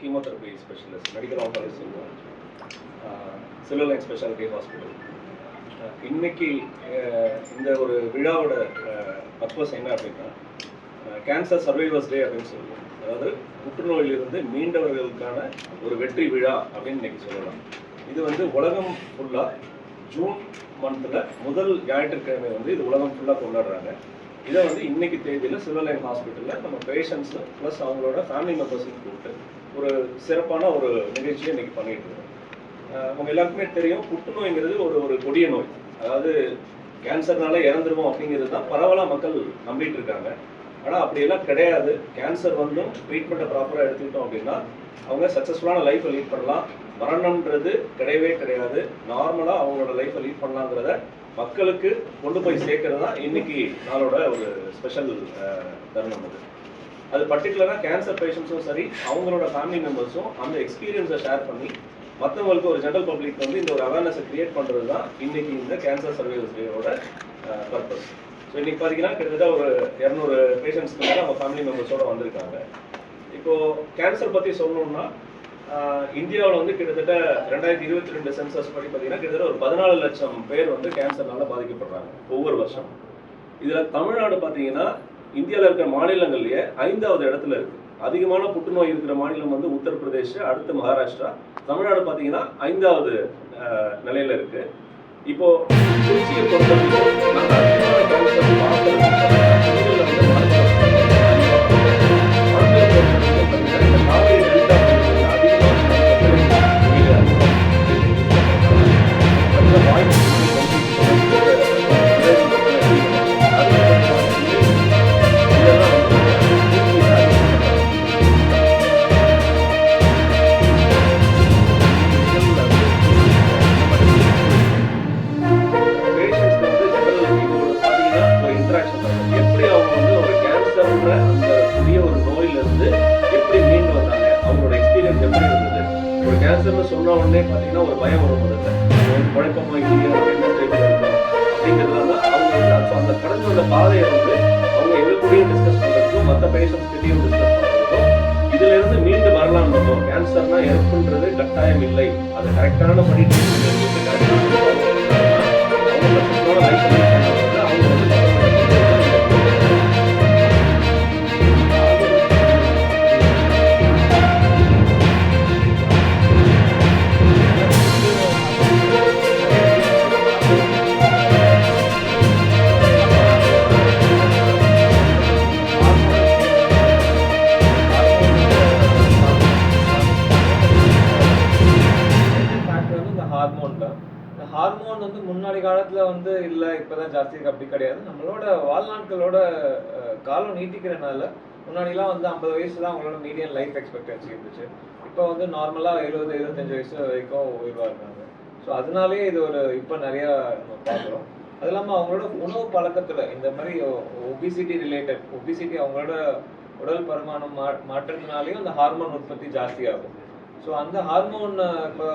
Chemotherapy specialist medical oncology சொல்லுவோம் line speciality hospital இன்னைக்கு uh, இந்த ஒரு விழாவோட uh, பர்பஸ் என்ன அப்படின்னா கேன்சர் சர்வைவர்ஸ் டே அப்படின்னு சொல்லுவோம். அதாவது புற்றுநோயிலிருந்து மீண்டவர்களுக்கான ஒரு வெற்றி விழா அப்படின்னு இன்னைக்கு சொல்லலாம். இது வந்து உலகம் ஃபுல்லாக ஜூன் மந்தில் முதல் ஞாயிற்றுக்கிழமை வந்து இது உலகம் ஃபுல்லாக கொண்டாடுறாங்க. இதை வந்து இன்னைக்கு தேதியில் சிவலைன் ஹாஸ்பிட்டலில் நம்ம பேஷண்ட்ஸு ப்ளஸ் அவங்களோட ஃபேமிலி மெம்பர்ஸையும் கூப்பிட்டு ஒரு சிறப்பான ஒரு நிகழ்ச்சியை இன்னைக்கு பண்ணிட்டு இருக்கோம். அஹ் உங்க எல்லாருக்குமே தெரியும் புற்றுநோய்ங்கிறது ஒரு ஒரு கொடிய நோய். அதாவது கேன்சர்னால இறந்துருவோம் அப்படிங்கிறது தான் பரவலாக மக்கள் நம்பிட்டு இருக்காங்க. ஆனால் அப்படியெல்லாம் கிடையாது. கேன்சர் வந்தும் ட்ரீட்மெண்ட்டை ப்ராப்பராக எடுத்துக்கிட்டோம் அப்படின்னா அவங்க சக்ஸஸ்ஃபுல்லான லைஃப்பை லீட் பண்ணலாம். மரணம்ன்றது கிடையவே கிடையாது. நார்மலாக அவங்களோட லைஃப்பை லீட் பண்ணலாங்கிறத மக்களுக்கு கொண்டு போய் சேர்க்கறது தான் இன்னைக்கு நாளோட ஒரு ஸ்பெஷல் தருணம் அது. அது பர்டிகுலராக கேன்சர் பேஷண்ட்ஸும் சரி அவங்களோட ஃபேமிலி மெம்பர்ஸும் அந்த எக்ஸ்பீரியன்ஸை ஷேர் பண்ணி மற்றவங்களுக்கு ஒரு ஜென்ரல் பப்ளிக் வந்து இந்த ஒரு அவேர்னஸை கிரியேட் பண்ணுறது தான் இன்னைக்கு இந்த கேன்சர் சர்வீஸ் டேயோட பர்பஸ் ஸோ இன்னைக்கு பார்த்தீங்கன்னா கிட்டத்தட்ட ஒரு இரநூறு பேஷண்ட்ஸ்க்கு மேலே அவங்க ஃபேமிலி மெம்பர்ஸோட வந்திருக்காங்க. இப்போது கேன்சர் பற்றி சொல்லணும்னா இந்தியாவில் வந்து கிட்டத்தட்ட ரெண்டாயிரத்தி இருபத்தி ரெண்டு சென்சஸ் படி பார்த்தீங்கன்னா கிட்டத்தட்ட ஒரு பதினாலு லட்சம் பேர் வந்து கேன்சர்னால பாதிக்கப்படுறாங்க ஒவ்வொரு வருஷம் இதில் தமிழ்நாடு பார்த்தீங்கன்னா இந்தியாவில் இருக்கிற மாநிலங்கள்லயே ஐந்தாவது இடத்துல இருக்கு. அதிகமான புற்றுநோய் இருக்கிற மாநிலம் வந்து உத்தரப்பிரதேஷ் அடுத்து மகாராஷ்டிரா. தமிழ்நாடு பார்த்தீங்கன்னா ஐந்தாவது நிலையில் நிலையில இருக்கு. இப்போ திருச்சியை பொறுத்தவரைக்கும் அது கரெக்டான ஜாஸ்தி இருக்குது அப்படி கிடையாது. நம்மளோட வாழ்நாட்களோட காலம் நீட்டிக்கிறனால முன்னாடிலாம் வந்து ஐம்பது வயசு தான் அவங்களோட மீடியம் லைஃப் எக்ஸ்பெக்டன்சி இருந்துச்சு. இப்போ வந்து நார்மலாக எழுபது எழுபத்தஞ்சு வயசு வரைக்கும் உயிர்வாக இருக்காங்க. ஸோ அதனாலே இது ஒரு இப்போ நிறையா நம்ம பார்க்குறோம். அது இல்லாமல் அவங்களோட உணவு பழக்கத்தில் இந்த மாதிரி ஒபிசிட்டி ரிலேட்டட் ஒபிசிட்டி அவங்களோட உடல் பருமானம் மா மாற்றத்தினாலேயும் அந்த ஹார்மோன் உற்பத்தி ஜாஸ்தியாகும் ஸோ அந்த ஹார்மோன் இப்போ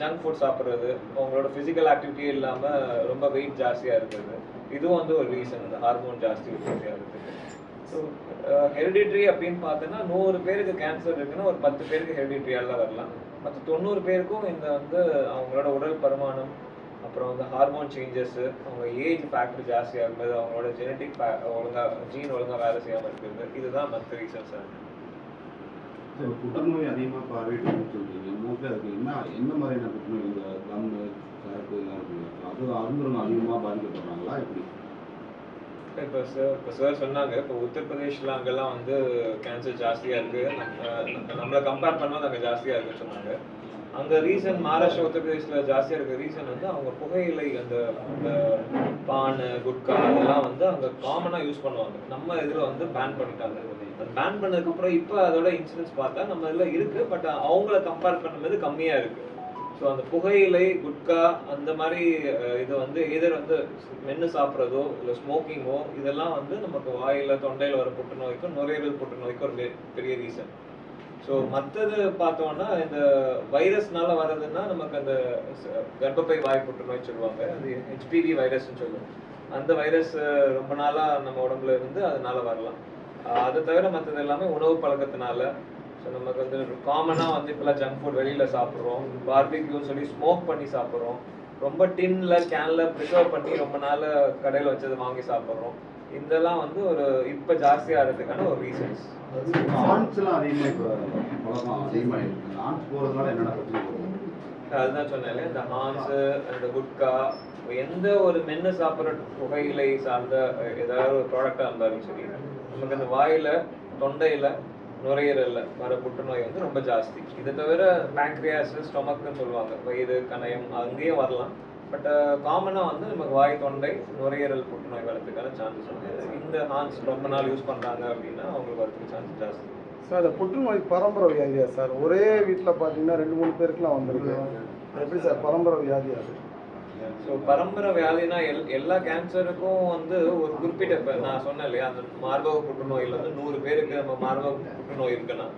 ஜங்க் ஃபுட் சாப்பிட்றது அவங்களோட ஃபிசிக்கல் ஆக்டிவிட்டியே இல்லாமல் ரொம்ப வெயிட் ஜாஸ்தியாக இருக்குது இதுவும் வந்து ஒரு ரீசன் இந்த ஹார்மோன் ஜாஸ்தி உற்பத்தி இருக்குது. ஸோ ஹெரிடிட்ரி அப்படின்னு பார்த்தோன்னா நூறு பேருக்கு கேன்சர் இருக்குன்னா ஒரு பத்து பேருக்கு ஹெரிடிட்ரியால வரலாம். மற்ற தொண்ணூறு பேருக்கும் இந்த வந்து அவங்களோட உடல் பருமானம் அப்புறம் வந்து ஹார்மோன் சேஞ்சஸ்ஸு அவங்க ஏஜ் ஃபேக்டர் ஜாஸ்தியாக இருந்தது அவங்களோட ஜெனட்டிக் ஒழுங்காக ஜீன் ஒழுங்காக வேலை செய்யாமல் இருக்கிறது. இதுதான் மற்ற ரீசன்ஸ் இருக்குது புற்றுநோய் அதிகமாக பார்வையிட்டு சொல்றீங்க. மோஸ்ட்லி அதுக்கு என்ன என்ன மாதிரியான புற்றுநோய் இந்த கம்பு சரக்கு இதெல்லாம் இருக்குல்ல அது அருந்தவங்க அதிகமாக பாதிக்கப்படுறாங்களா எப்படி? இப்போ சார் இப்போ சார் சொன்னாங்க இப்போ உத்தரப்பிரதேஷில் அங்கெல்லாம் வந்து கேன்சர் ஜாஸ்தியாக இருக்குது நம்மளை கம்பேர் பண்ணால் அங்கே ஜாஸ்தியாக இருக்குன்னு சொன்னாங்க. அங்கே ரீசன் மகாராஷ்டிரா உத்தரப்பிரதேஷ்ல ஜாஸ்தியாக இருக்க ரீசன் வந்து அவங்க புகையிலை அந்த அந்த பான் குட்கா அதெல்லாம் வந்து அங்கே காமனாக யூஸ் பண்ணுவாங்க. நம்ம இதில் வந்து பேன் பண்ணிட்டாங்க. பேன் பண்ணதுக்கப்புறம் இப்போ அதோட இன்சூரன்ஸ் பார்த்தா நம்ம இதில் இருக்குது பட் அவங்கள கம்பேர் பண்ணும்போது கம்மியாக இருக்குது ஸோ அந்த புகையிலை குட்கா அந்த மாதிரி இதை இது வந்து எதிர் வந்து மென்று சாப்பிட்றதோ இல்லை ஸ்மோக்கிங்கோ இதெல்லாம் வந்து நமக்கு வாயில் தொண்டையில் வர புற்றுநோய்க்கும் நுரையீரல் புற்றுநோய்க்கும் ஒரு பெரிய ரீசன் ஸோ மற்றது பார்த்தோம்னா இந்த வைரஸ்னால வர்றதுன்னா நமக்கு அந்த கர்ப்பப்பை வாய் புற்றுநோய் சொல்லுவாங்க. அது ஹெச்பிவி வைரஸ்னு சொல்லுவோம். அந்த வைரஸ் ரொம்ப நாளாக நம்ம உடம்புல இருந்து அதனால வரலாம். அதை தவிர மற்றது எல்லாமே உணவு பழக்கத்தினால. ஸோ நமக்கு வந்து காமனாக வந்து இப்போலாம் ஜங்க் ஃபுட் வெளியில் சாப்பிட்றோம். பார்பிக்யூன்னு சொல்லி ஸ்மோக் பண்ணி சாப்பிட்றோம். ரொம்ப டின்ல கேன்ல ப்ரிசர்வ் பண்ணி ரொம்ப நாள் கடையில் வச்சது வாங்கி சாப்பிட்றோம். இதெல்லாம் வந்து ஒரு இப்போ ஜாஸ்தியாக இருக்கிறதுக்கான ஒரு ரீசன்ஸ் அதுதான் சொன்னேன் இந்த ஹான்ஸு அந்த குட்கா எந்த ஒரு மென்று சாப்பிட்ற புகையிலை சார்ந்த ஏதாவது ஒரு ப்ராடக்டாக இருந்தாலும் சரி நமக்கு அந்த வாயில் தொண்டையில் நுரையீரல்ல வர புற்றுநோய் வந்து ரொம்ப ஜாஸ்தி. இதை தவிர பேங்க்ரியாஸ் ஸ்டொமக்னு சொல்லுவாங்க. வயிறு கணையம் அங்கேயும் வரலாம். பட் காமனாக வந்து நமக்கு வாய் தொண்டை நுரையீரல் புற்றுநோய் வரதுக்கான சான்சஸ் வந்து இந்த ஹான்ஸ் ரொம்ப நாள் யூஸ் பண்ணுறாங்க அப்படின்னா அவங்களுக்கு வரதுக்கு சான்சஸ் ஜாஸ்தி. சார் இந்த புற்றுநோய் பரம்பரை வியாதியா சார் ஒரே வீட்டில் பார்த்தீங்கன்னா ரெண்டு மூணு பேருக்குலாம் வந்திருக்கு. எப்படி சார் பரம்பரை வியாதியா அது ஸோ பரம்பரை வியாதினா எல் எல்லா கேன்சருக்கும் வந்து ஒரு குறிப்பிட்ட இப்போ நான் சொன்னேன் இல்லையா அந்த மார்பக புற்றுநோயில் வந்து நூறு பேருக்கு நம்ம மார்பக புற்றுநோய் இருக்குன்னா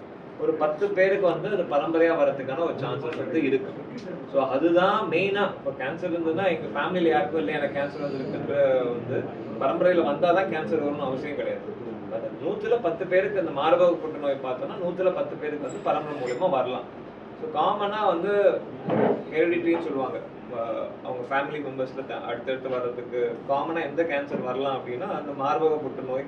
ஒரு பத்து பேருக்கு வந்து அது பரம்பரையாக வரதுக்கான ஒரு சான்சஸ் வந்து இருக்கு. ஸோ அதுதான் மெயினாக இப்போ கேன்சர் இருந்ததுன்னா எங்கள் ஃபேமிலியில் யாருக்கும் இல்லை எனக்கு கேன்சர் வந்துருக்குன்ற வந்து பரம்பரையில் வந்தால் தான் கேன்சர் வரும்னு அவசியம் கிடையாது. அது நூற்றுல பத்து பேருக்கு அந்த மார்பக புற்றுநோய் பார்த்தோன்னா நூற்றுல பத்து பேருக்கு வந்து பரம்பரை மூலியமா வரலாம். ஸோ காமனாக வந்து ஹெரிடிட்ரின்னு சொல்லுவாங்க. அவங்க ஃபேமிலி மெம்பர்ஸில் அடுத்தடுத்து வர்றதுக்கு காமனாக எந்த கேன்சர் வரலாம் அப்படின்னா அந்த மார்பக புற்றுநோய்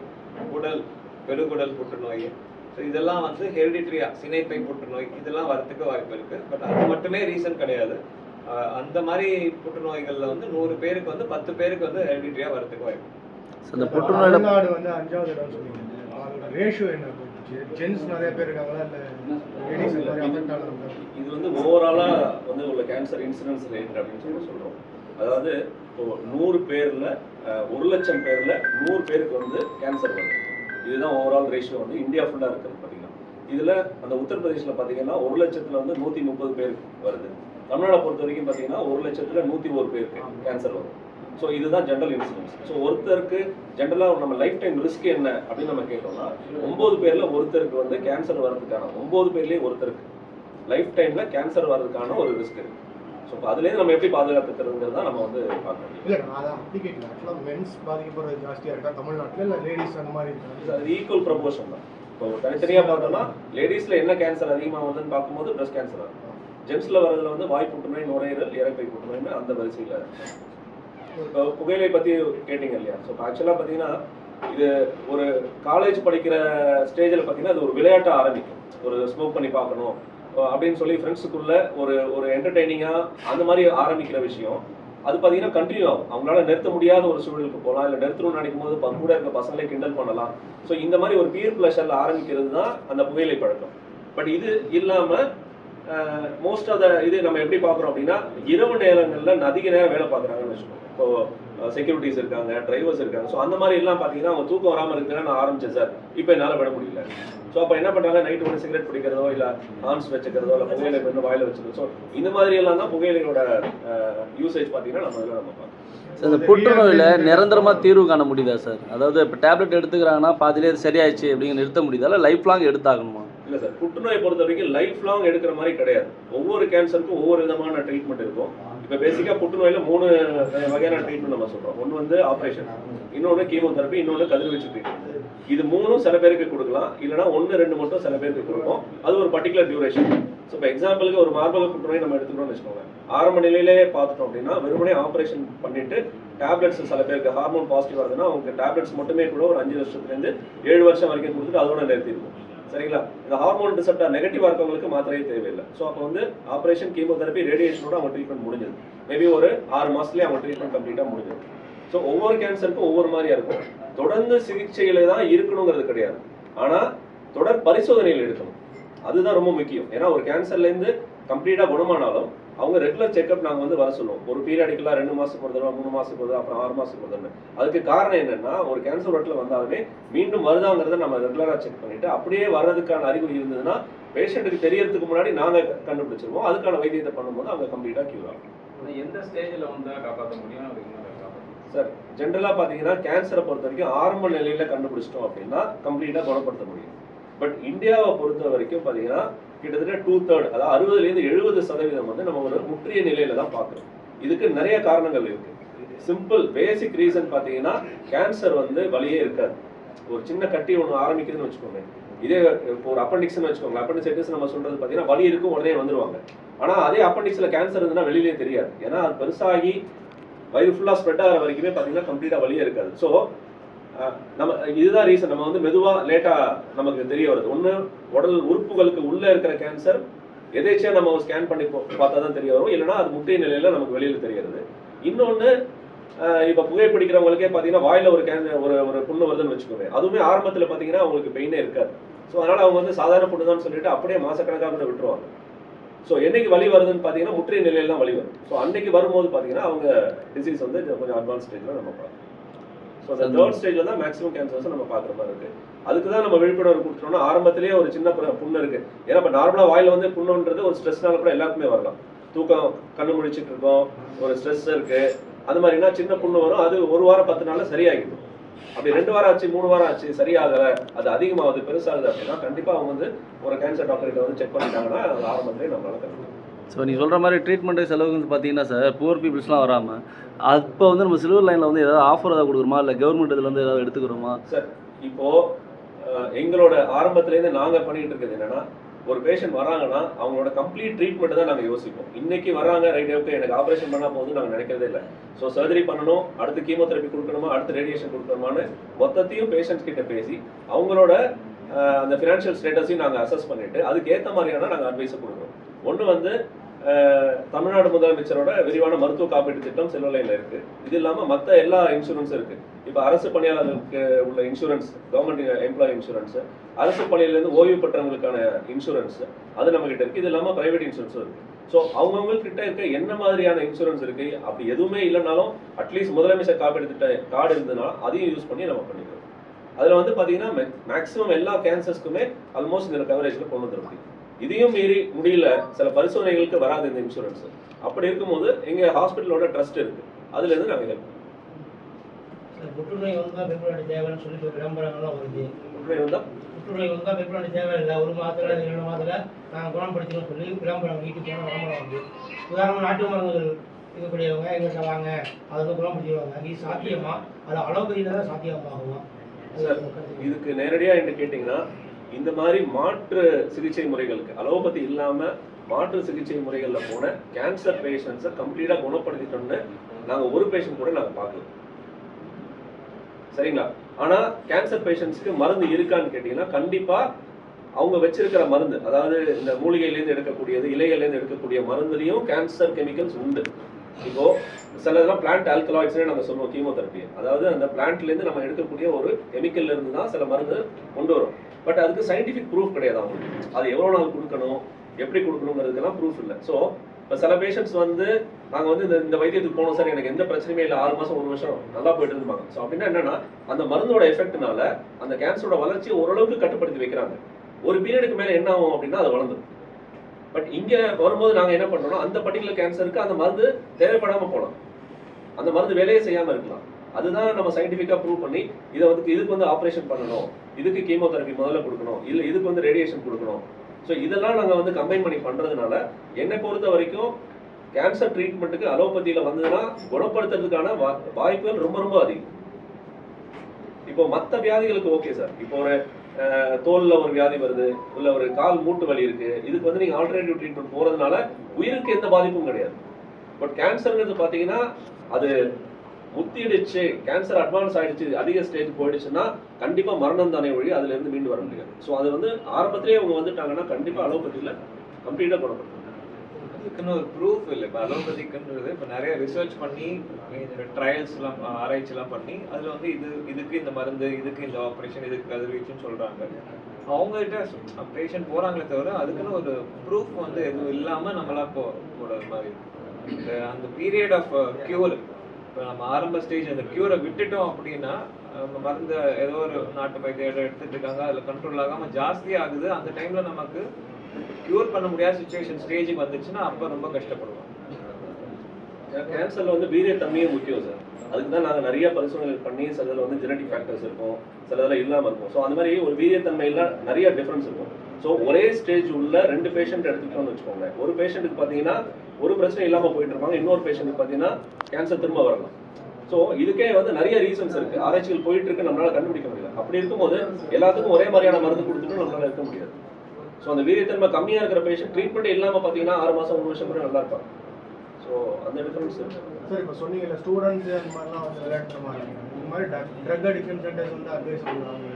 குடல் பெருகுடல் புற்றுநோய். ஸோ இதெல்லாம் வந்து ஹெரிடிட்ரியா சினைப்பை புற்றுநோய் இதெல்லாம் வரதுக்கு வாய்ப்பு இருக்கு. பட் அது மட்டுமே ரீசன் கிடையாது. அந்த மாதிரி புற்றுநோய்களில் வந்து நூறு பேருக்கு வந்து பத்து பேருக்கு வந்து ஹெரிடிட்ரியா வரதுக்கு வாய்ப்பு. புற்றுநோயில் தமிழ்நாடு வந்து அஞ்சாவது இடம் சொன்னீங்க ரேஷியோ என்ன? ஜென்ஸ் நிறைய பேர் இருக்காங்களா? இல்லை லேடிஸ் இது வந்து ஓவராலாக வந்து உள்ள கேன்சர் இன்சிடென்ஸ் ரேட் அப்படின்னு சொல்லி சொல்கிறோம் அதாவது இப்போ நூறு பேரில் ஒரு லட்சம் பேரில் நூறு பேருக்கு வந்து கேன்சர் வருது. இதுதான் ஓவரால் ரேஷியோ வந்து இந்தியா ஃபுல்லாக இருக்குது பார்த்தீங்கன்னா. இதில் அந்த உத்தரப்பிரதேசில் பார்த்தீங்கன்னா ஒரு லட்சத்தில் வந்து நூற்றி முப்பது பேர் வருது. தமிழ்நாடை பொறுத்த வரைக்கும் பார்த்தீங்கன்னா ஒரு லட்சத்தில் நூற்றி ஒரு பேருக்கு கேன்சர் வரும் ஸோ இதுதான் ஜென்ரல் இன்சூரன்ஸ் ஸோ ஒருத்தருக்கு ஜென்ரலாக நம்ம லைஃப் டைம் ரிஸ்க் என்ன அப்படின்னு நம்ம கேட்டோம்னா ஒம்பது பேரில் ஒருத்தருக்கு வந்து கேன்சர் வர்றதுக்கான ஒம்பது பேர்லேயே ஒருத்தருக்கு லைஃப் டைமில் கேன்சர் வர்றதுக்கான ஒரு ரிஸ்க் இருக்கு. ஸோ அதுலேருந்து நம்ம எப்படி பாதுகாத்துக்கிறதுங்கிறது தான் நம்ம வந்து பார்க்கணும். இல்லை நான் அதை அப்படி கேட்கல ஆக்சுவலாக மென்ஸ் பாதிக்கப்படுறது ஜாஸ்தியாக இருக்கா? தமிழ்நாட்டில் இல்லை லேடிஸ் அந்த மாதிரி இருக்கா? அது ஈக்குவல் ப்ரொபோர்ஷன் தான். இப்போ தனித்தனியாக பார்த்தோம்னா லேடிஸில் என்ன கேன்சர் அதிகமாக வருதுன்னு பார்க்கும்போது பிரஸ்ட் கேன்சர் ஆகும் ஜென்ஸில் வரதுல வந்து வாய் புற்றுநோய் நுரையீரல் இறப்பை புற்றுநோய்னு அந்த வரிசையில் இப்போ புகையிலை பற்றி கேட்டிங்க இல்லையா? ஸோ ஆக்சுவலாக பார்த்தீங்கன்னா இது ஒரு காலேஜ் படிக்கிற ஸ்டேஜில் பார்த்தீங்கன்னா அது ஒரு விளையாட்டாக ஆரம்பிக்கும். ஒரு ஸ்மோக் பண்ணி பார்க்கணும். அப்படின்னு சொல்லி ஃப்ரெண்ட்ஸுக்குள்ள ஒரு ஒரு என்டர்டெய்னிங்காக அந்த மாதிரி ஆரம்பிக்கிற விஷயம். அது பார்த்தீங்கன்னா கண்டினியூ ஆகும். அவங்களால நிறுத்த முடியாத ஒரு சூழலுக்கு போகலாம். இல்லை நிறுத்தணும்னு நினைக்கும் போது கூட இருக்க பசங்களே கிண்டல் பண்ணலாம். ஸோ இந்த மாதிரி ஒரு பியர் ப்ளஷரில் ஆரம்பிக்கிறது தான் அந்த புகையிலை பழக்கம். பட் இது இல்லாமல் மோஸ்ட் ஆஃப் த இது நம்ம எப்படி பார்க்குறோம் அப்படின்னா இரவு நேரங்களில் அதிக நேரம் வேலை பார்க்குறாங்கன்னு வச்சுக்கோங்க. இப்போ செக்யூரிட்டிஸ் இருக்காங்க டிரைவர்ஸ் இருக்காங்க. ஸோ அந்த மாதிரி எல்லாம் பார்த்தீங்கன்னா அவங்க தூக்கம் வராமல் இருக்கிறேன் நான் ஆரம்பிச்சேன் சார் இப்போ என்னால் விட முடியல. ஸோ அப்போ என்ன பண்ணுறாங்க நைட்டு வந்து சிகரெட் பிடிக்கிறதோ இல்லை ஆன்ஸ் வச்சுக்கிறதோ இல்லை புகையிலை வந்து வாயில வச்சுக்கிறதோ ஸோ இந்த மாதிரி எல்லாம் தான் புகையிலையோட யூசேஜ் பார்த்தீங்கன்னா நம்ம இதில் நம்ம சார் இந்த புற்றுநோயில் நிரந்தரமாக தீர்வு காண முடியுதா சார் அதாவது இப்போ டேப்லெட் எடுத்துக்கிறாங்கன்னா பாதிலே அது சரியாயிடுச்சு அப்படிங்க நிறுத்த முடியுதா இல்லை லைஃப் லாங் எடுத்தாகணுமா? இல்லை சார் புற்றுநோயை பொறுத்த வரைக்கும் லைஃப் லாங் எடுக்கிற மாதிரி கிடையாது. ஒவ்வொரு கேன்சருக்கும் ஒவ்வொரு விதமான ட்ரீட்மெண்ட் இருக்கும். இப்போ பேசிக்காக புற்றுநோயில் மூணு வகையான ட்ரீட்மெண்ட் நம்ம சொல்கிறோம் ஒன்று வந்து ஆப்ரேஷன் இன்னொன்று கீமோதெரப்பி இன்னொன்று கதிர்வீச்சு ட்ரீட்மெண்ட் இது மூணும் சில பேருக்கு கொடுக்கலாம். இல்லைனா ஒன்று ரெண்டு மட்டும் சில பேருக்கு கொடுக்கும். அது ஒரு பர்டிகுலர் டியூரேஷன் ஸோ இப்போ எக்ஸாம்பிளுக்கு ஒரு மார்பக புற்றுநோய் நம்ம எடுத்துக்கிட்டோம்னு வச்சுக்கோங்க. ஆரம்ப நிலையிலே பார்த்துட்டோம் அப்படின்னா வெறுமனே ஆப்ரேஷன் பண்ணிட்டு டேப்லெட்ஸ் சில பேருக்கு ஹார்மோன் பாசிட்டிவ் வருதுன்னா அவங்க டேப்லெட்ஸ் மட்டுமே கூட ஒரு அஞ்சு வருஷத்துலேருந்து ஏழு வருஷம் வரைக்கும் கொடுத்துட்டு அதோட நிறுத்திருக்கும் சரிங்களா? இந்த ஹார்மோன் ரிசப்டர் நெகட்டிவ் இருக்கவங்களுக்கு மாத்திரையே தேவையில்லை. ஸோ அப்போ வந்து ஆப்ரேஷன் கீமோதெரப்பி ரேடியேஷனோட அவங்க ட்ரீட்மெண்ட் முடிஞ்சது மேபி ஒரு ஆறு மாசத்துலயே அவங்க ட்ரீட்மெண்ட் கம்ப்ளீட்டாக முடிஞ்சது ஸோ ஒவ்வொரு கேன்சருக்கும் ஒவ்வொரு மாதிரியா இருக்கும். தொடர்ந்து சிகிச்சையில தான் இருக்கணுங்கிறது கிடையாது. ஆனால் தொடர் பரிசோதனைகள் எடுக்கணும். அதுதான் ரொம்ப முக்கியம். ஏன்னா ஒரு கேன்சர்லேருந்து கம்ப்ளீட்டாக குணமானாலும் அவங்க ரெகுலர் செக்அப் நாங்கள் வந்து வர சொல்லுவோம். ஒரு பீரியாடிக்கலா ரெண்டு மாதத்துக்கு ஒரு தடவை மூணு மாதத்துக்கு ஒரு தடவை அப்புறம் ஆறு மாதத்துக்கு ஒரு தடவை அதுக்கு காரணம் என்னென்னா ஒரு கேன்சர் ரோட்டில் வந்தாலுமே மீண்டும் வருதாங்கிறத நம்ம ரெகுலராக செக் பண்ணிவிட்டு அப்படியே வர்றதுக்கான அறிகுறி இருந்ததுன்னா பேஷண்ட்டுக்கு தெரியறதுக்கு முன்னாடி நாங்கள் கண்டுபிடிச்சிருவோம். அதுக்கான வைத்தியத்தை பண்ணும்போது அவங்க கம்ப்ளீட்டாக கியூர் ஆகும். எந்த ஸ்டேஜில் வந்து காப்பாற்ற முடியும்? சார் ஜென்ரலாக பார்த்தீங்கன்னா கேன்சரை பொறுத்த வரைக்கும் ஆரம்ப நிலையில் கண்டுபிடிச்சிட்டோம் அப்படின்னா கம்ப்ளீட்டாக குணப்படுத்த முடியும். பட் இந்தியாவை பொறுத்த வரைக்கும் பார்த்தீங்கன்னா கிட்டத்தட்ட டூ தேர்ட் அதாவது அறுபதுலேருந்து எழுபது சதவீதம் வந்து நம்ம ஒரு முற்றிய நிலையில தான் பார்க்குறோம் இதுக்கு நிறைய காரணங்கள் இருக்கு. சிம்பிள் பேசிக் ரீசன் பார்த்தீங்கன்னா கேன்சர் வந்து வலியே இருக்காது. ஒரு சின்ன கட்டி ஒன்று ஆரம்பிக்குதுன்னு வச்சுக்கோங்க இதே இப்போ ஒரு அப்பண்டிக்ஸ்னு வச்சுக்கோங்க அப்பண்டிக்ஸ் நம்ம சொல்றது பார்த்தீங்கன்னா வலி இருக்கும் உடனே வந்துருவாங்க. ஆனால் அதே அப்பண்டிக்ஸில் கேன்சர் இருந்ததுன்னா வெளியிலே தெரியாது. ஏன்னா அது பெருசாகி வயிறு ஃபுல்லாக ஸ்ப்ரெட் ஆகிற வரைக்குமே பார்த்தீங்கன்னா கம்ப்ளீட்டாக வழியே இருக்காது. ஸோ நம்ம இதுதான் ரீசன் நம்ம வந்து மெதுவாக லேட்டாக நமக்கு தெரிய வருது. ஒன்று உடல் உறுப்புகளுக்கு உள்ளே இருக்கிற கேன்சர் எதேச்சியாக நம்ம ஸ்கேன் பண்ணி பார்த்தா தான் தெரிய வரும். இல்லைன்னா அது முட்டை நிலையில் நமக்கு வெளியில் தெரிகிறது. இன்னொன்று இப்போ புகைப்பிடிக்கிறவங்களுக்கே பார்த்தீங்கன்னா வாயில் ஒரு கேன் ஒரு ஒரு புண்ணு வருதுன்னு வச்சுக்கோங்க அதுவுமே ஆரம்பத்தில் பார்த்தீங்கன்னா அவங்களுக்கு பெயினே இருக்காது. ஸோ அதனால் அவங்க வந்து சாதாரண புண்ணு தான் சொல்லிட்டு அப்படியே மாசக்கணக்காக விட்டுருவாங்க. ஸோ என்னைக்கு வலி வருதுன்னு பார்த்தீங்கன்னா முற்றிய நிலையில் தான் வலி வரும். ஸோ அன்னைக்கு வரும்போது பார்த்தீங்கன்னா அவங்க டிசீஸ் வந்து கொஞ்சம் அட்வான்ஸ் ஸ்டேஜில் நம்ம பார்க்கலாம். ஸோ அந்த தேர்ட் ஸ்டேஜில் தான் மேக்ஸிமம் கேன்சர்ஸ் நம்ம பார்க்குற மாதிரி இருக்கு. அதுக்கு தான் நம்ம விழிப்புணர்வு கொடுத்துட்டோம்னா ஆரம்பத்திலேயே ஒரு சின்ன புண்ணு- புண்ணு இருக்கு. ஏன்னா இப்போ நார்மலாக வாயில வந்து புண்ணுன்றது ஒரு ஸ்ட்ரெஸ்னால கூட எல்லாருக்குமே வரலாம். தூக்கம் கண்ணு முழிச்சிட்டு இருக்கோம் ஒரு ஸ்ட்ரெஸ் இருக்கு. அந்த மாதிரினா சின்ன புண்ணு வரும். அது ஒரு வாரம் பத்து நாள்ல சரியாகிடும். அப்படி ரெண்டு வாரம் ஆச்சு மூணு வாரம் ஆச்சு சரியாகல அது அதிகமாகுது பெருசாகுது அப்படின்னா கண்டிப்பா அவங்க வந்து ஒரு கேன்சர் டாக்டர் கிட்ட வந்து செக் பண்ணிட்டாங்கன்னா ஆரம்பத்திலே நம்மளால கண்டுபிடிக்கும் ஸோ நீங்கள் சொல்கிற மாதிரி ட்ரீட்மெண்ட்டு செலவுக்கு வந்து பார்த்தீங்கன்னா சார் புவர் பீப்புள்ஸ்லாம் வராமல் அப்போ வந்து நம்ம சில்வர் லைனில் வந்து ஏதாவது ஆஃபர் ஏதாவது கொடுக்குறோமா இல்லை கவர்மெண்ட் இதுல இருந்து ஏதாவது எடுத்துக்கிறோமா? இப்போ அஹ், எங்களோட ஆரம்பத்திலேருந்து நாங்க பண்ணிட்டு இருக்கிறது என்னன்னா ஒரு பேஷண்ட் வராங்கன்னா அவங்களோட கம்ப்ளீட் ட்ரீட்மெண்ட் தான் நாங்கள் யோசிப்போம். இன்னைக்கு வராங்க ரைட் ஓகே எனக்கு ஆப்ரேஷன் பண்ணால் போதும் நாங்கள் நினைக்கிறதே இல்லை. ஸோ சர்ஜரி பண்ணணும் அடுத்து கீமோதெரப்பி கொடுக்கணுமா அடுத்து ரேடியேஷன் கொடுக்கணுமான்னு மொத்தத்தையும் பேஷண்ட்ஸ் கிட்ட பேசி அவங்களோட அந்த ஃபினான்ஷியல் ஸ்டேட்டஸையும் நாங்கள் அசஸ் பண்ணிட்டு அதுக்கு ஏற்ற மாதிரியான நாங்கள் அட்வைஸை கொடுக்குறோம் ஒன்று வந்து தமிழ்நாடு முதலமைச்சரோட விரிவான மருத்துவ காப்பீட்டு திட்டம் செல்வலையில் இருக்குது இது இல்லாமல் மற்ற எல்லா இன்சூரன்ஸும் இருக்குது இப்போ அரசு பணியாளர்களுக்கு உள்ள இன்சூரன்ஸ் கவர்மெண்ட் எம்ப்ளாயி இன்சூரன்ஸ் அரசு பணியிலேருந்து ஓய்வு பெற்றவங்களுக்கான இன்சூரன்ஸ் அது நம்ம கிட்ட இருக்கு. இது இல்லாமல் பிரைவேட் இன்சூரன்ஸும் இருக்கு. ஸோ அவங்கவுங்க கிட்ட இருக்க என்ன மாதிரியான இன்சூரன்ஸ் இருக்கு? அப்படி எதுவுமே இல்லைனாலும் அட்லீஸ்ட் முதலமைச்சர் காப்பீடு திட்ட கார்டு இருந்ததுனால அதையும் யூஸ் பண்ணி நம்ம பண்ணிக்கிறோம். அதில் வந்து பார்த்தீங்கன்னா மேக்ஸிமம் எல்லா கேன்சர்ஸ்க்குமே ஆல்மோஸ்ட் இந்த கவரேஜில் கொண்டு வந்துட இதையும் மீறி முடியல. சில பரிசோதனைகளுக்கு வராது இந்த இன்சூரன்ஸ் அப்படி இருக்கும்போது எங்கள் ஹாஸ்பிட்டலோட ட்ரஸ்ட் இருக்குது அதுலேருந்து நாங்கள் ஹெல்ப் புற்றுநோய் வந்தால் பெட்ரோல் தேவைன்னு சொல்லிட்டு ஒரு விளம்பரங்கள்லாம் வருது. பண்ணுறோம் வந்தா? புற்றுநோய் வந்தால் பெட்ரோல் தேவையில்லை ஒரு மாதத்துல இரண்டு மாதத்துல நாங்கள் குணப்படுத்தினோம் சொல்லி விளம்பரம் வீட்டுக்கு போன விளம்பரம் வந்து. உதாரணமாக நாட்டு மருந்துகள் இருக்கக்கூடியவங்க எங்கள்கிட்ட வாங்க அதை வந்து குணப்படுத்திடுவாங்க இது சாத்தியமா? அது அலோபதியில் தான் சாத்தியமாகுமா. இதுக்கு நேரடியா என்ன கேட்டிங்கன்னா இந்த மாதிரி மாற்று சிகிச்சை முறைகளுக்கு அலோபதி இல்லாம மாற்று சிகிச்சை முறைகள்ல போன கேன்சர் பேஷண்ட்ஸை கம்ப்ளீட்டா குணப்படுத்திட்டோம்னு நாங்க ஒரு பேஷண்ட் கூட நாங்க பார்க்கல. சரிங்களா? ஆனால் கேன்சர் பேஷண்ட்ஸ்க்கு மருந்து இருக்கான்னு கேட்டிங்கன்னா கண்டிப்பாக அவங்க வச்சிருக்கிற மருந்து அதாவது இந்த மூலிகையிலேருந்து எடுக்கக்கூடியது இலைகள்லேருந்து எடுக்கக்கூடிய மருந்துலையும் கேன்சர் கெமிக்கல்ஸ் உண்டு. இப்போ சிலதெல்லாம் பிளான்ட் ஆல்கலாய்ட்ஸ்னே நம்ம சொல்லுவோம் கீமோதெரப்பி அதாவது அந்த பிளான்ட்லேருந்து நம்ம எடுக்கக்கூடிய ஒரு கெமிக்கல்ல இருந்து தான் சில மருந்து கொண்டு வரும். பட் அதுக்கு சயின்டிஃபிக் ப்ரூஃப் கிடையாது அவங்களுக்கு. அது எவ்வளோ நாள் கொடுக்கணும் எப்படி கொடுக்கணுங்கிறதுக்கெல்லாம் ப்ரூஃப் இல்லை. ஸோ இப்போ சில பேஷண்ட்ஸ் வந்து நாங்கள் வந்து இந்த இந்த வைத்தியத்துக்கு போனோம் சார் எனக்கு எந்த பிரச்சனையுமே இல்லை ஆறு மாதம் ஒரு வருஷம் நல்லா போயிட்டு இருந்தாங்க ஸோ அப்படின்னா என்னன்னா அந்த மருந்தோட எஃபெக்ட்னால அந்த கேன்சரோட வளர்ச்சியை ஓரளவுக்கு கட்டுப்படுத்தி வைக்கிறாங்க. ஒரு பீரியடுக்கு மேலே என்ன ஆகும் அப்படின்னா அது வளர்ந்துடும் பட் இங்கே வரும்போது நாங்கள் என்ன பண்ணுறோம்னா அந்த பர்டிகுலர் கேன்சருக்கு அந்த மருந்து தேவைப்படாமல் போகலாம். அந்த மருந்து வேலையே செய்யாமல் இருக்கலாம். அதுதான் நம்ம சயின்டிஃபிக்காக ப்ரூவ் பண்ணி இதை வந்து இதுக்கு வந்து ஆப்ரேஷன் பண்ணணும். இதுக்கு கீமோதெரபி முதல்ல கொடுக்கணும். இல்லை இதுக்கு வந்து ரேடியேஷன் கொடுக்கணும். ஸோ இதெல்லாம் நாங்கள் வந்து கம்பைன் பண்ணி பண்ணுறதுனால என்னை பொறுத்த வரைக்கும் கேன்சர் ட்ரீட்மெண்ட்டுக்கு அலோபதியில் வந்ததுன்னா குணப்படுத்துறதுக்கான வாய்ப்புகள் ரொம்ப ரொம்ப அதிகம். இப்போ மற்ற வியாதிகளுக்கு ஓகே சார் இப்போ ஒரு அஹ், தோல்ல ஒரு வியாதி வருது இல்லை ஒரு கால் மூட்டு வலி இருக்கு இதுக்கு வந்து நீங்க ஆல்டர்னேட்டிவ் ட்ரீட்மெண்ட் போறதுனால உயிருக்கு எந்த பாதிப்பும் கிடையாது. பட் கேன்சர்ங்கிறது பார்த்தீங்கன்னா அது முத்திடுச்சு கேன்சர் அட்வான்ஸ் ஆயிடுச்சு அதிக ஸ்டேஜ் போயிடுச்சுன்னா கண்டிப்பா மரணம் தானே ஒழி அதுல இருந்து மீண்டு வர முடியாது. ஸோ அது வந்து ஆரம்பத்திலேயே அவங்க வந்துட்டாங்கன்னா கண்டிப்பா அலோபதியில கம்ப்ளீட்டா குணப்படுத்தும் அதுக்குன்னு ஒரு ப்ரூஃப் இல்லை. இப்போ அலோபதிக்குன்றது இப்போ நிறைய ரிசர்ச் பண்ணி ட்ரையல்ஸ்லாம் ஆராய்ச்சிலாம் பண்ணி அதில் வந்து இது இதுக்கு இந்த மருந்து இதுக்கு இந்த ஆப்ரேஷன் இதுக்கு கதிர்வீச்சுன்னு சொல்கிறாங்க அவங்ககிட்ட பேஷண்ட் போகிறாங்களே தவிர அதுக்குன்னு ஒரு ப்ரூஃப் வந்து எதுவும் இல்லாமல் நம்மளா போ போடுற மாதிரி இந்த அந்த பீரியட் ஆஃப் கியூர் இப்போ நம்ம ஆரம்ப ஸ்டேஜ் அந்த க்யூரை விட்டுட்டோம் அப்படின்னா நம்ம மருந்து ஏதோ ஒரு நாட்டு மருந்து எடுத்துட்டு இருக்காங்க அதில் கண்ட்ரோல் ஆகாமல் ஜாஸ்தி ஆகுது. அந்த டைமில் நமக்கு க்யூர் பண்ண முடியாத சுச்சுவேஷன் ஸ்டேஜுக்கு வந்துச்சுன்னா அப்போ ரொம்ப கஷ்டப்படுவோம். கேன்சரில் வந்து வீரியத்தன்மையும் முக்கியம் சார். அதுக்கு தான் நாங்கள் நிறைய பரிசோதனைகள் பண்ணி சிலதில் வந்து ஜெனட்டிக் ஃபேக்டர்ஸ் இருக்கும் சிலதில் இல்லாமல் இருக்கும். ஸோ அந்த மாதிரி ஒரு வீரியத்தன்மையில் நிறைய டிஃப்ரென்ஸ் இருக்கும். ஸோ ஒரே ஸ்டேஜ் உள்ள ரெண்டு பேஷண்ட் எடுத்துக்கிட்டோம்னு வச்சுக்கோங்க ஒரு பேஷண்ட்டுக்கு பார்த்தீங்கன்னா ஒரு பிரச்சனை இல்லாமல் போயிட்டு இருப்பாங்க. இன்னொரு பேஷண்ட்டுக்கு பார்த்தீங்கன்னா கேன்சர் திரும்ப வரலாம். ஸோ இதுக்கே வந்து நிறைய ரீசன்ஸ் இருக்கு. ஆராய்ச்சிகள் போயிட்டு இருக்கு நம்மளால கண்டுபிடிக்க முடியல. அப்படி இருக்கும்போது எல்லாத்துக்கும் ஒரே மாதிரியான மருந்து கொடுத்துட்டு நம்மளால இருக்க முடியாது. ஸோ அந்த வீரியத்தன்மை கம்மியாக இருக்கிற பேஷண்ட் ட்ரீட்மெண்ட் இல்லாமல் பார்த்தீங்கன்னா ஆறு மாதம் ஒரு வருஷம் கூட நல்லா இருப்பாங்க. ஸோ அந்த டிஃபரன்ஸ் சார் இப்போ சொன்னீங்கல்ல ஸ்டூடெண்ட்ஸ் அந்த மாதிரிலாம் வந்து விளையாடுற மாதிரி. இந்த மாதிரி ட்ரக் அடிக்ஷன் சென்டர்ஸ் வந்து அட்வைஸ் பண்ணுவாங்க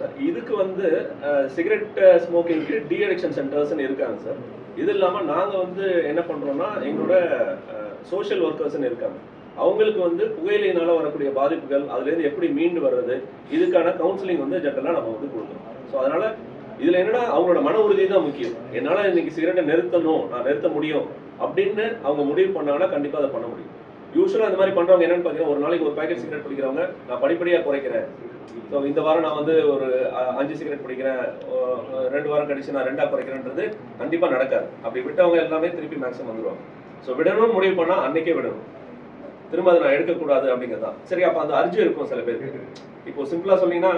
சார் இதுக்கு வந்து சிகரெட் ஸ்மோக்கிங்க்கு டி அடிக்ஷன் சென்டர்ஸ்னு இருக்காங்க சார் இது இல்லாமல் நாங்கள் வந்து என்ன பண்ணுறோம்னா எங்களோட சோஷியல் ஒர்க்கர்ஸ்னு இருக்காங்க. அவங்களுக்கு வந்து புகையிலையினால வரக்கூடிய பாதிப்புகள் அதுலேருந்து எப்படி மீண்டு வர்றது இதுக்கான கவுன்சிலிங் வந்து ஜென்ரலாக நம்ம வந்து கொடுக்குறோம் ஸோ அதனால இதில் என்னன்னா அவங்களோட மன உறுதி தான் முக்கியம். என்னால் இன்னைக்கு சிகரெட்டை நிறுத்தணும் நான் நிறுத்த முடியும். அப்படின்னு அவங்க முடிவு பண்ணாங்கன்னா கண்டிப்பாக அதை பண்ண முடியும். யூஸ்வலாக அந்த மாதிரி பண்ணுறவங்க என்னன்னு பார்த்தீங்கன்னா ஒரு நாளைக்கு ஒரு பேக்கெட் சிகரெட் பிடிக்கிறவங்க நான் படிப்படியாக குறைக்கிறேன். ஸோ இந்த வாரம் நான் வந்து ஒரு அஞ்சு சிகரெட் பிடிக்கிறேன் ரெண்டு வாரம் கழிச்சு நான் ரெண்டாக குறைக்கிறேன்றது கண்டிப்பாக நடக்காது. அப்படி விட்டவங்க எல்லாமே திருப்பி மேக்ஸிமம் வந்துடுவாங்க ஸோ விடணும்னு முடிவு பண்ணால் அன்னைக்கே விடணும். திரும்ப அதை நான் எடுக்கக்கூடாது அப்படிங்கிறது தான். சரி அப்போ அந்த அர்ஜி இருக்கும் சில பேருக்கு. இப்போ சிம்பிளா சொன்னீங்கன்னா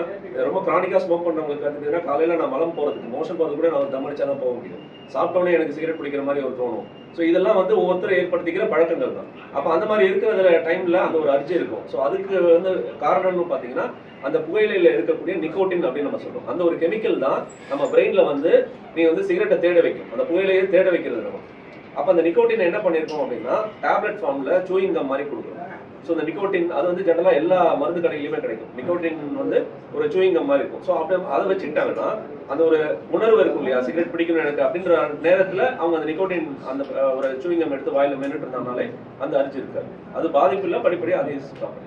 ரொம்ப கிரானிக்கா ஸ்மோக் பண்றவங்களுக்கு பார்த்தீங்கன்னா காலையில நான் மலம் போறதுக்கு மோஷன் போறது கூட நான் தம் தான் போக முடியும். சாப்பிட்டோன்னே எனக்கு சிகரெட் பிடிக்கிற மாதிரி ஒரு தோணும். ஸோ இதெல்லாம் வந்து ஒவ்வொருத்தரும் ஏற்படுத்திக்கிற பழக்கங்கள் தான். அப்போ அந்த மாதிரி இருக்கிற டைம்ல அந்த ஒரு அர்ஜி இருக்கும். ஸோ அதுக்கு வந்து காரணம்னு பார்த்தீங்கன்னா அந்த புகையிலையில் இருக்கக்கூடிய நிக்கோட்டின் அப்படின்னு நம்ம சொல்றோம். அந்த ஒரு கெமிக்கல் தான் நம்ம பிரெயின்ல வந்து நீ வந்து சிகரெட்டை தேட வைக்கும். அந்த புகையிலையே தேட வைக்கிறது நம்ம. அப்போ அந்த நிக்கோட்டின் என்ன பண்ணியிருக்கோம் அப்படின்னா டேப்லெட் ஃபார்ம்ல சூயிங் கம் மாதிரி கொடுக்குறோம் ஸோ அந்த நிக்கோட்டின் அது வந்து ஜென்ரலாக எல்லா மருந்து கடையிலுமே கிடைக்கும். நிக்கோட்டின் வந்து ஒரு சூயிங் கம் மாதிரி இருக்கும். ஸோ அப்படி அதை வச்சுக்கிட்டாங்கன்னா அந்த ஒரு உணர்வு இருக்கும் இல்லையா? சிகரெட் பிடிக்கணும் எனக்கு அப்படின்ற நேரத்தில் அவங்க அந்த நிக்கோட்டின் அந்த ஒரு சூயிங் கம் எடுத்து வாயில் மென்னுட்டு இருந்தாலே அந்த அரிச்சு இருக்காது. அது பாதிப்பு இல்லை படிப்படியாக அதே ஸ்டாப்